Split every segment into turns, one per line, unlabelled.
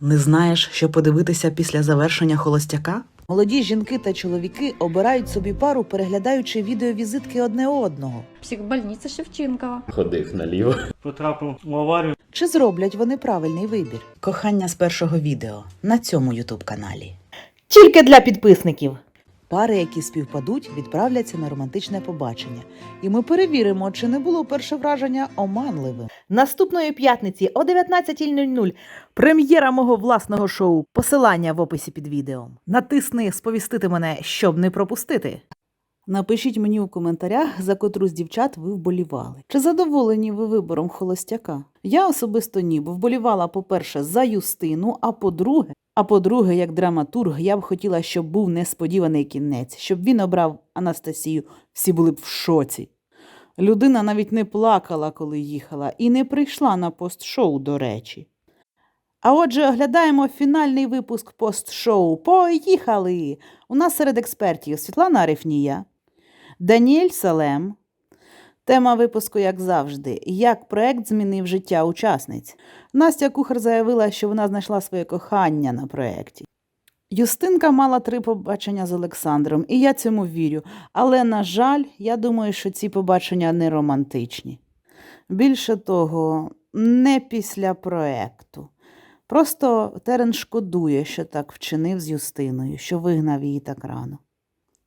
Не знаєш, що подивитися після завершення холостяка? Молоді жінки та чоловіки обирають собі пару, переглядаючи відеовізитки одне одного.
Психбольниця Шевченкова.
Ходив наліво.
потрапив в аварію.
Чи зроблять вони правильний вибір? Кохання з першого відео на цьому ютуб каналі.
Тільки для підписників.
Пари, які співпадуть, відправляться на романтичне побачення, і ми перевіримо, чи не було перше враження оманливим.
Наступної п'ятниці о 19.00 прем'єра мого власного шоу. Посилання в описі під відео. Натисни сповістити мене, щоб не пропустити.
Напишіть мені у коментарях, за котру з дівчат ви вболівали. Чи задоволені ви вибором холостяка? Я особисто ні, бо вболівала, по-перше, за Юстину, а по-друге, а по-друге, як драматург, я б хотіла, щоб був несподіваний кінець, щоб він обрав Анастасію. Всі були б в шоці. Людина навіть не плакала, коли їхала, і не прийшла на пост-шоу, до речі. А отже, оглядаємо фінальний випуск пост-шоу. Поїхали! У нас серед експертів Світлана Арифнія, Даніель Салем. Тема випуску, як завжди, як проект змінив життя учасниць. Настя Кухар заявила, що вона знайшла своє кохання на проєкті. Юстинка мала три побачення з Олександром, і я цьому вірю. Але, на жаль, я думаю, що ці побачення не романтичні. Більше того, не після проекту. Просто Терен шкодує, що так вчинив з Юстиною, що вигнав її так рано.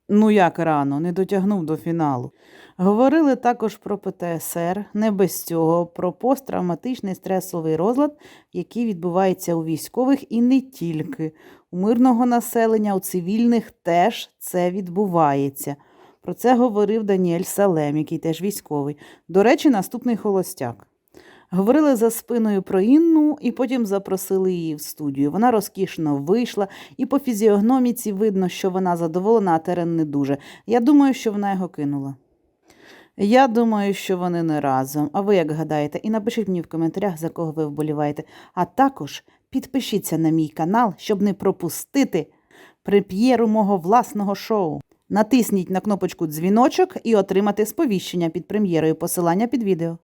Ну як рано, не дотягнув до фіналу. Говорили також про ПТСР, не без цього, про посттравматичний стресовий розлад, який відбувається у військових і не тільки. У мирного населення, у цивільних теж це відбувається. Про це говорив Даніель Салем, який теж військовий. До речі, наступний холостяк. Говорили за спиною про Інну і потім запросили її в студію. Вона розкішно вийшла, і по фізіогноміці видно, що вона задоволена, а Терен не дуже. Я думаю, що вона його кинула. Я думаю, що вони не разом. А ви як гадаєте? І напишіть мені в коментарях, за кого ви вболіваєте. А також підпишіться на мій канал, щоб не пропустити прем'єру мого власного шоу. Натисніть на кнопочку дзвіночок і отримати сповіщення під прем'єрою посилання під відео.